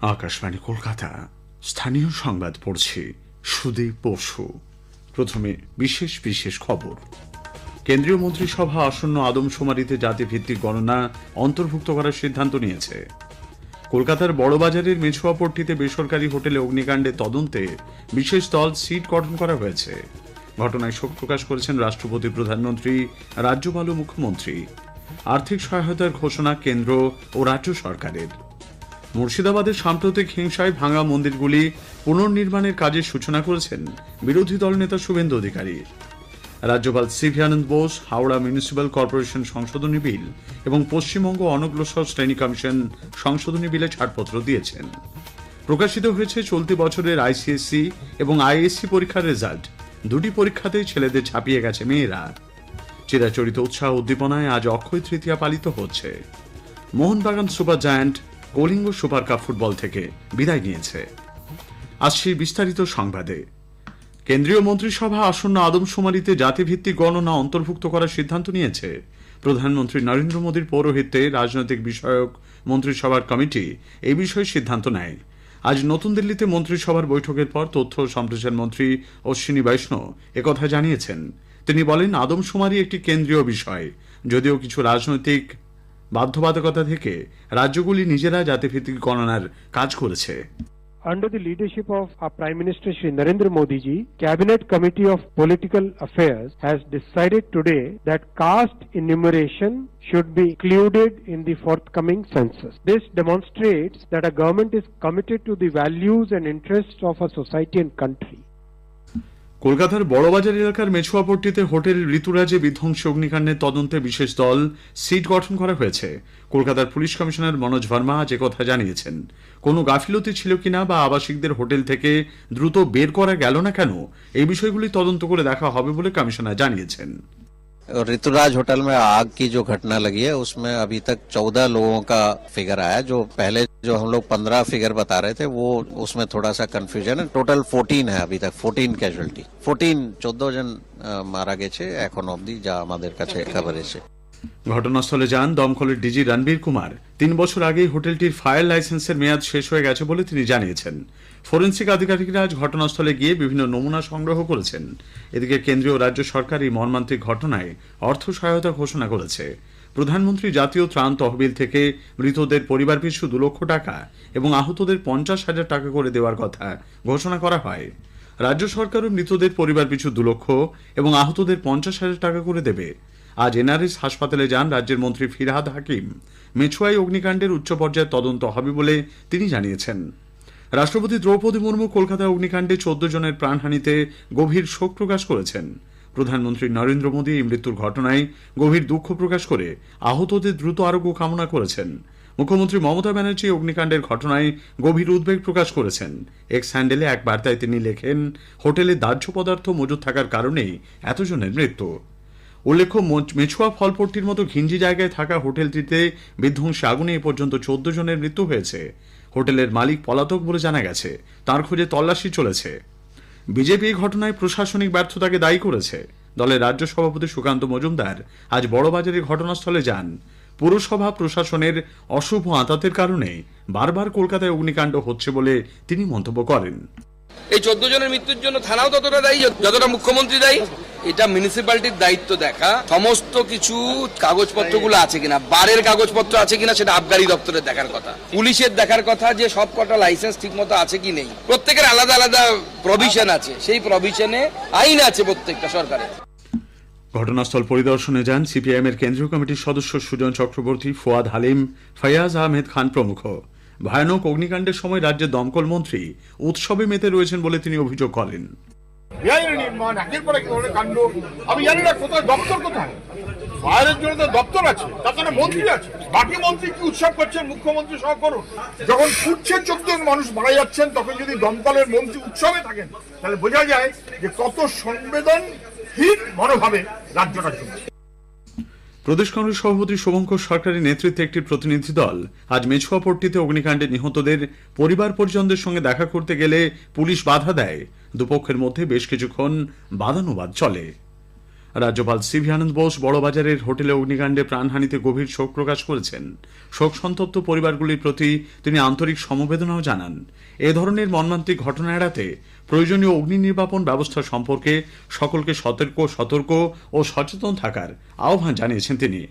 আকাশবাণী, কলকাতা। স্থানীয় সংবাদ পড়ছি সুদীপ বসু। প্রথমে বিশেষ বিশেষ খবর। কেন্দ্রীয় মন্ত্রিসভা আসন্ন আদমশুমারিতে জাতিভিত্তিক গণনা অন্তর্ভুক্ত করার সিদ্ধান্ত নিয়েছে। কলকাতার বড়বাজারের মেছুয়াপট্টিতে বেসরকারি হোটেলে অগ্নিকাণ্ডে তদন্তে বিশেষ দল সিট গঠন করা হয়েছে। ঘটনায় শোক প্রকাশ করেছেন রাষ্ট্রপতি, প্রধানমন্ত্রী, রাজ্যপাল ও মুখ্যমন্ত্রী। আর্থিক সহায়তার ঘোষণা কেন্দ্র ও রাজ্য সরকারের। মুর্শিদাবাদের সাম্প্রতিক হিংসায় ভাঙা মন্দিরগুলি পুনর্নির্মাণের কাজের সূচনা করেছেন বিরোধী দলনেতা শুভেন্দু অধিকারী। রাজ্যপাল CV Ananda Bose, Howrah municipal corporation সংশোধনী বিল এবং পশ্চিমবঙ্গ অনগ্রসর শ্রেণি কমিশন সংশোধনী বিলে ছাড়পত্র দিয়েছেন। প্রকাশিত হয়েছে চলতি বছরের আইসিএসসি এবং আইএসসি পরীক্ষার রেজাল্ট। দুটি পরীক্ষাতেই ছেলেদের ছাপিয়ে গেছে মেয়েরা। চিরাচরিত উৎসাহ উদ্দীপনায় আজ অক্ষয় তৃতীয়া পালিত হচ্ছে। Mohun Bagan super giant Kalinga super cup football থেকে বিদায় নিয়েছে। আসছি বিস্তারিত সংবাদে। কেন্দ্রীয় মন্ত্রিসভা আসন্ন আদমশুমারিতে জাতিভিত্তিক গণনা অন্তর্ভুক্ত করার সিদ্ধান্ত নিয়েছে। প্রধানমন্ত্রী নরেন্দ্র মোদীর পৌরোহিত্যে রাজনৈতিক বিষয়ক মন্ত্রিসভার কমিটি এই বিষয়ে সিদ্ধান্ত নেয়। আজ নতুন দিল্লিতে মন্ত্রিসভার বৈঠকের পর তথ্য সম্প্রচার মন্ত্রী অশ্বিনী বৈষ্ণব একথা জানিয়েছেন। তিনি বলেন, আদমশুমারি একটি কেন্দ্রীয় বিষয়। যদিও কিছু রাজনৈতিক বাধ্যবাধকতা থেকে রাজ্যগুলি নিজেরা জাতিভিত্তিক গণনার কাজ করেছে Under the leadership of our Prime Minister Shri Narendra Modi ji, Cabinet Committee of Political Affairs has decided today that caste enumeration should be included in the forthcoming census. This demonstrates that our government is committed to the values and interests of our society and country. কলকাতার বড়বাজার এলাকার মেছুয়াপট্টিতে hotel ঋতুরাজে বিধ্বংসী অগ্নিকাণ্ডের তদন্তে বিশেষ দল seat গঠন করা হয়েছে। কলকাতার পুলিশ কমিশনার মনোজ ভার্মা আজ কথা জানিয়েছেন। কোনো গাফিলতি ছিল কিনা বা আবাসিকদের হোটেল থেকে দ্রুত বের করা গেল না কেন, এই বিষয়গুলি তদন্ত করে দেখা হবে বলে কমিশনার জানিয়েছেন। ऋतुराज होटल में आग की जो घटना लगी है उसमें अभी तक चौदह लोगों का फिगर आया जो पहले जो हम लोग पंद्रह फिगर बता रहे थे वो उसमें थोड़ा सा कंफ्यूजन है টোটাল ফোরটিন है अभी तक ফোরটিন ক্যাজুয়ালিটি ফোরটিন চোদ্দ জন আহ, মারা গেছে এখন অবধি যা আমাদের কাছে খবর এসে ঘটনাস্থলে যান দমকলের ডিজি রণবীর কুমার। তিন বছর আগেই হোটেলটির ফায়ার লাইসেন্সের মেয়াদ শেষ হয়ে গেছে বলে তিনি জানিয়েছেন। ফরেন্সিক আধিকারিকরা আজ ঘটনাস্থলে গিয়ে বিভিন্ন নমুনা সংগ্রহ করেছেন। এদিকে কেন্দ্রীয় রাজ্য সরকার এই মর্মান্তিক ঘটনায় অর্থ সহায়তা ঘোষণা করেছে। প্রধানমন্ত্রী জাতীয় ত্রাণ তহবিল থেকে মৃতদের পরিবার পিছু দু লক্ষ টাকা এবং আহতদের পঞ্চাশ হাজার টাকা করে দেওয়ার কথা ঘোষণা করা হয়। রাজ্য সরকারও মৃতদের পরিবার পিছু দু লক্ষ এবং আহতদের পঞ্চাশ হাজার টাকা করে দেবে। আজ এনআরএস হাসপাতালে যান রাজ্যের মন্ত্রী ফিরহাদ হাকিম। মেছুয়াই অগ্নিকাণ্ডের উচ্চ পর্যায়ে তদন্ত হবে বলে তিনি জানিয়েছেন। রাষ্ট্রপতি দ্রৌপদী মুর্মু কলকাতা অগ্নিকাণ্ডে চোদ্দ জনের প্রাণহানিতে গভীর শোক প্রকাশ করেছেন। প্রধানমন্ত্রী নরেন্দ্র মোদী এই মৃত্যুর ঘটনায় গভীর দুঃখ প্রকাশ করে আহতদের দ্রুত আরোগ্য কামনা করেছেন। মুখ্যমন্ত্রী মমতা ব্যানার্জি অগ্নিকাণ্ডের ঘটনায় গভীর উদ্বেগ প্রকাশ করেছেন। এক্স হ্যান্ডেলে এক বার্তায় তিনি লেখেন, হোটেলে দাহ্য পদার্থ মজুদ থাকার কারণেই এতজনের মৃত্যু। উল্লেখ্য মেছুয়া ফলপট্টির মতো ঘিঞ্জি জায়গায় থাকা হোটেলটিতে বিধ্বংসী আগুনে এ পর্যন্ত চোদ্দ জনের মৃত্যু হয়েছে। হোটেলের মালিক পলাতক বলে জানা গেছে। তার খোঁজে তল্লাশি চলেছে। বিজেপি এই ঘটনায় প্রশাসনিক ব্যর্থতাকে দায়ী করেছে। দলের রাজ্য সভাপতি সুকান্ত মজুমদার আজ বড়বাজারের ঘটনাস্থলে যান। পুরসভা প্রশাসনের অশুভ আঁতাতের কারণে বারবার কলকাতায় অগ্নিকাণ্ড হচ্ছে বলে তিনি মন্তব্য করেন। এই চোদ্দ জনের মৃত্যুর জন্য থানাও ততটা দায়ী, যতটা মুখ্যমন্ত্রী দায়ী এটা মিউনিসিপ্যালিটির দায়িত্ব দেখা। সমস্ত কিছু কাগজপত্রগুলো আছে কিনা, বারের কাগজপত্র আছে কিনা সেটা আবগারি দপ্তরের দেখার কথা। পুলিশের দেখার কথা যে সব কটা লাইসেন্স ঠিক মতো আছে কি নেই। প্রত্যেকের আলাদা আলাদা প্রভিশন আছে। সেই প্রভিশনে আইন আছে প্রত্যেকটা সরকারের। ঘটনাস্থল পরিদর্শনে যান সিপিআইএম এর কেন্দ্রীয় কমিটির সদস্য সুজন চক্রবর্তী, ফোয়াদ হালিম, ফয়াজ আহমেদ খান প্রমুখ। ভয়ানক অগ্নিকাণ্ডের সময় রাজ্যের দমকল মন্ত্রী উৎসবে মেতে রয়েছেন বলে তিনি অভিযোগ করেন। বেআইনি নির্মাণ, একের পর এক ধরনের কাণ্ড। আমি জানি না কোথায় দপ্তর কোথায়। ফায়ারের জন্য তো দপ্তর আছে তাছাড়া মন্ত্রী আছে। বাকি মন্ত্রী কি উৎসব করছেন মুখ্যমন্ত্রী সহ করুন। যখন ফুটছে মানুষ মারা যাচ্ছেন, তখন যদি দমকলের মন্ত্রী উৎসবে থাকেন, তাহলে বোঝা যায় যে কত সংবেদনহীন মনোভাবে রাজ্যটা চলছে। প্রদেশ কংগ্রেস সভাপতি শুভঙ্কর সরকারের নেতৃত্বে একটি প্রতিনিধি দল আজ মেছুয়াপট্টিতে অগ্নিকাণ্ডে নিহতদের পরিবার পরিজনদের সঙ্গে দেখা করতে গেলে পুলিশ বাধা দেয়। দুপক্ষের মধ্যে বেশ কিছুক্ষণ বাদানুবাদ চলে। রাজ্যপাল সিভি আনন্দ বোস বড়বাজারের হোটেলে অগ্নিকাণ্ডে প্রাণহানিতে গভীর শোক প্রকাশ করেছেন। শোক সন্তপ্ত পরিবারগুলির প্রতি তিনি আন্তরিক সমবেদনাও জানান। এ ধরনের মর্মান্তিক ঘটনা এড়াতে প্রয়োজনীয় অগ্নি নির্বাপন ব্যবস্থা সম্পর্কে সকলকে সতর্ক সতর্ক ও সচেতন থাকার আহ্বান জানিয়েছেন তিনি।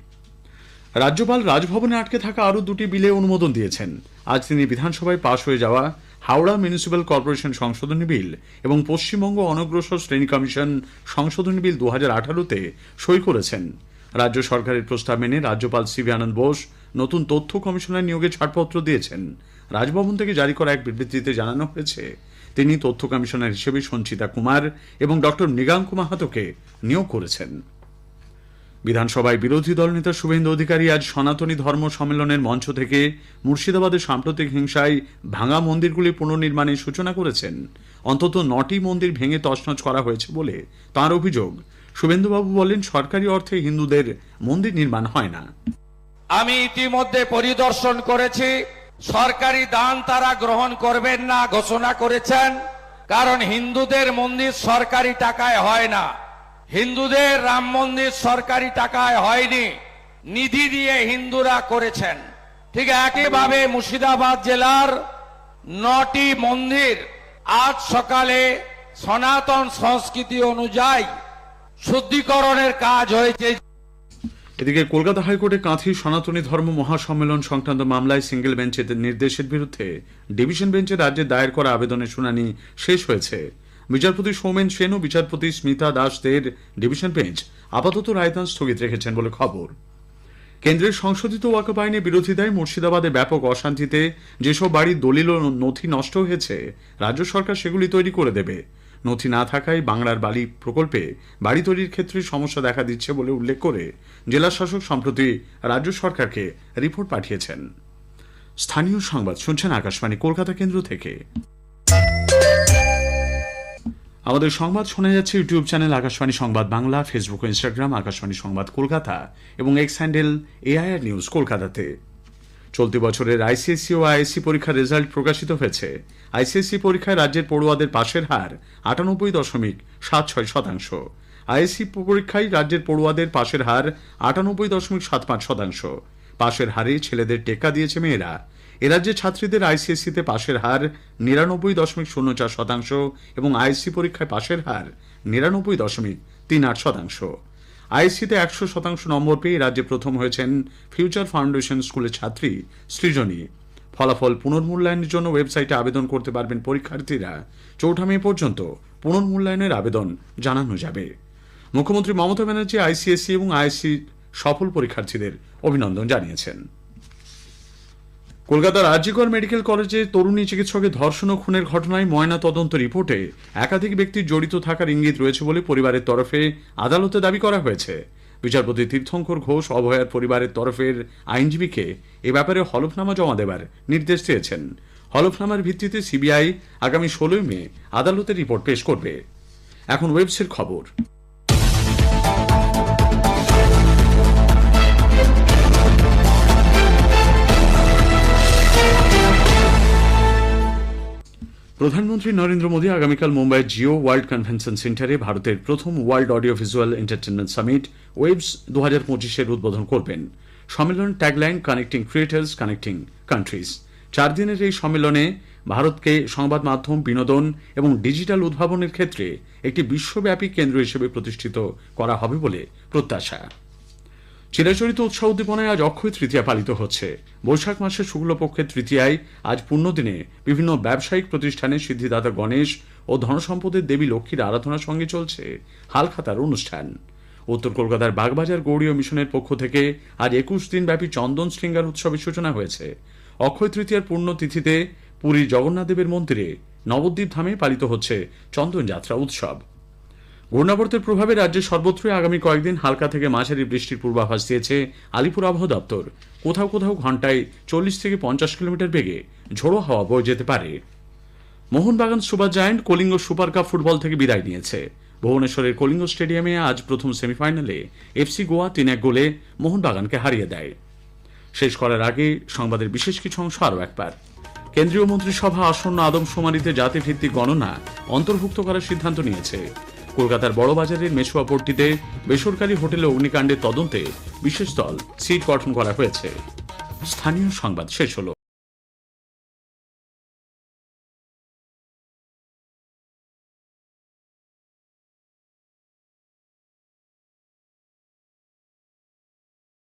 রাজ্যপাল রাজভবনে আটকে থাকা আরও দুটি বিলে অনুমোদন দিয়েছেন। আজ তিনি বিধানসভায় পাশ হয়ে যাওয়া হাওড়া মিউনিসিপ্যাল কর্পোরেশন সংশোধনী বিল এবং পশ্চিমবঙ্গ অনগ্রসর শ্রেণি কমিশন সংশোধনী বিল দু হাজার আঠারোতে সই করেছেন। রাজ্য সরকারের প্রস্তাব মেনে রাজ্যপাল সিভি আনন্দ বোস নতুন তথ্য কমিশনার নিয়োগে ছাড়পত্র দিয়েছেন। রাজভবন থেকে জারি করা এক বিবৃতিতে জানানো হয়েছে, তিনি তথ্য কমিশনার হিসেবে সঞ্চিতা কুমার এবং ডক্টর মৃগাঙ্ক মাহাতোকে নিয়োগ করেছেন। বিধানসভায় বিরোধী দলনেতা শুভেন্দু অধিকারী আজ সনাতনী ধর্ম সম্মেলনের মঞ্চ থেকে মুর্শিদাবাদের সাম্প্রতিক হিংসায় ভাঙা মন্দিরগুলি পুনর্নির্মাণের সূচনা করেছেন। অন্তত নটি মন্দির ভেঙে তছনছ করা হয়েছে বলে তার অভিযোগ। শুভেন্দুবাবু বলেন, সরকারি অর্থে হিন্দুদের মন্দির নির্মাণ হয় না। আমি ইতিমধ্যে পরিদর্শন করেছি, সরকারি দান তারা গ্রহণ করবেন না, ঘোষণা করেছেন, কারণ হিন্দুদের মন্দির সরকারি টাকায় হয় না। হিন্দুদের রাম মন্দির সরকারি টাকায় হয়নি, নিধি দিয়ে হিন্দুরা করেছেন। ঠিক একইভাবে মুর্শিদাবাদ জেলার নটি মন্দির আজ সকালে সনাতন সংস্কৃতি অনুযায়ী শুদ্ধিকরণের কাজ হয়েছে। এদিকে কলকাতা হাইকোর্টে কাঁথি সনাতনী ধর্ম মহাসম্মেলন সংক্রান্ত মামলায় সিঙ্গেল বেঞ্চের নির্দেশের বিরুদ্ধে ডিভিশন বেঞ্চে রাজ্যে দায়ের করা আবেদনের শুনানি শেষ হয়েছে। বিচারপতি সৌমেন সেন ও বিচারপতি স্মিতা দাসদের ডিভিশন বেঞ্চ আপাতত রায়দান স্থগিত রেখেছেন বলে খবর। কেন্দ্রের সংশোধিত ওয়াকফ আইনে বিরোধিতায় মুর্শিদাবাদে ব্যাপক অশান্তিতে যেসব বাড়ির দলিল ও নথি নষ্ট হয়েছে, রাজ্য সরকার সেগুলি তৈরি করে দেবে। নথি না থাকায় বাংলার বালি প্রকল্পে বাড়ি তৈরির ক্ষেত্রে সমস্যা দেখা দিচ্ছে বলে উল্লেখ করে জেলা শাসক সম্প্রতি রাজ্য সরকারকে রিপোর্ট পাঠিয়েছেন। স্থানীয় সংবাদ, শুনছেন আকাশবাণী, কলকাতা কেন্দ্র থেকে। আমাদের সংবাদ শোনা যাচ্ছে ইউটিউব চ্যানেল আকাশবাণী সংবাদ বাংলা ফেসবুক ও ইনস্টাগ্রাম আকাশবাণী সংবাদ কলকাতা এবং এক্স হ্যান্ডেল এআইআর নিউজ কলকাতাতে। চলতি বছরের আইসিএসসি ও আইএসসি পরীক্ষার রেজাল্ট প্রকাশিত হয়েছে। আইসিএসসি পরীক্ষায় রাজ্যের পড়ুয়াদের পাশের হার আটানব্বই দশমিক সাত ছয় শতাংশ। আইএসসি পরীক্ষায় রাজ্যের পড়ুয়াদের পাশের হার আটানব্বই দশমিক সাত পাঁচ শতাংশ। পাশের হারে ছেলেদের টেক্কা দিয়েছে মেয়েরা। এরাজ্যে ছাত্রীদের আইসিএসসিতে পাশের হার নিরানব্বই দশমিক শূন্য চার শতাংশ এবং আইএসসি পরীক্ষায় পাশের হার নিরানব্বই দশমিক তিন আট শতাংশ। আইএসসিতে একশো শতাংশ নম্বর পেয়ে রাজ্যে প্রথম হয়েছেন ফিউচার ফাউন্ডেশন স্কুলের ছাত্রী সৃজনী। ফলাফল পুনর্মূল্যায়নের জন্য ওয়েবসাইটে আবেদন করতে পারবেন পরীক্ষার্থীরা। চৌঠা মে পর্যন্ত পুনর্মূল্যায়নের আবেদন জানানো যাবে। মুখ্যমন্ত্রী মমতা ব্যানার্জি আইসিএসসি এবং আইএসসি সফল পরীক্ষার্থীদের অভিনন্দন জানিয়েছেন। কলকাতার আরজিকর মেডিকেল কলেজে তরুণী চিকিৎসকের ধর্ষণ খুনের ঘটনায় ময়না তদন্ত রিপোর্টে একাধিক ব্যক্তির জড়িত থাকার ইঙ্গিত রয়েছে বলে পরিবারের তরফে আদালতে দাবি করা হয়েছে। বিচারপতি তীর্থঙ্কর ঘোষ অভয়ার পরিবারের তরফের আইনজীবীকে এ ব্যাপারে হলফনামা জমা দেবার নির্দেশ দিয়েছেন। হলফনামার ভিত্তিতে সিবিআই আগামী ষোলোই মে আদালতে রিপোর্ট পেশ করবে। এখন ওয়েবসের খবর। প্রধানমন্ত্রী নরেন্দ্র মোদী আগামীকাল মুম্বাইয়ের জিও ওয়ার্ল্ড কনভেনশন সেন্টারে ভারতের প্রথম world audio visual entertainment summit, WAVES দু হাজার পঁচিশের উদ্বোধন করবেন। সম্মেলন tagline, connecting creators, connecting countries. চার দিনের এই সম্মেলনে ভারতকে সংবাদ মাধ্যম, বিনোদন এবং ডিজিটাল উদ্ভাবনের ক্ষেত্রে একটি বিশ্বব্যাপী কেন্দ্র হিসেবে প্রতিষ্ঠিত করা হবে বলে প্রত্যাশা। চিরাচরিত উৎসব উদ্দীপনায় আজ অক্ষয় তৃতীয়া পালিত হচ্ছে। বৈশাখ মাসের শুক্লপক্ষের তৃতীয়ায় আজ পুণ্যদিনে বিভিন্ন ব্যবসায়িক প্রতিষ্ঠানে সিদ্ধিদাতা গণেশ ও ধনসম্পদের দেবী লক্ষ্মীর আরাধনার সঙ্গে চলছে হালখাতার অনুষ্ঠান। উত্তর কলকাতার বাগবাজার গৌড়ীয় মিশনের পক্ষ থেকে আজ একুশ দিনব্যাপী চন্দন শৃঙ্গার উৎসবের সূচনা হয়েছে। অক্ষয় তৃতীয়ার পুণ্যতিথিতে পুরীর জগন্নাথদেবের মন্দিরে নবদ্বীপ ধামে পালিত হচ্ছে চন্দনযাত্রা উৎসব। ঘূর্ণাবর্তের প্রভাবে রাজ্যের সর্বত্রই আগামী কয়েকদিন হালকা থেকে মাঝারি বৃষ্টির পূর্বাভাস দিয়েছে আলিপুর আবহাওয়া দপ্তর। কোথাও কোথাও ঘন্টায় চল্লিশ থেকে পঞ্চাশ কিলোমিটার বেগে ঝোড়ো হাওয়া বয়ে যেতে পারে। Mohun Bagan super giant Kalinga super cup football থেকে বিদায় নিয়েছে। ভুবনেশ্বরের কলিঙ্গ স্টেডিয়ামে আজ প্রথম সেমিফাইনালে এফসি গোয়া তিন এক গোলে মোহনবাগানকে হারিয়ে দেয়। শেষ করার আগে সংবাদের বিশেষ কিছু অংশ আরও একবার। কেন্দ্রীয় মন্ত্রিসভা আসন্ন আদমশুমারিতে জাতিভিত্তিক গণনা অন্তর্ভুক্ত করার সিদ্ধান্ত নিয়েছে। কলকাতার বড়বাজারের মেসুয়াপট্টিতে বেসরকারি হোটেলে অগ্নিকাণ্ডের তদন্তে বিশেষ দল সিট গঠন করা হয়েছে। স্থানীয় সংবাদ শেষ হলো।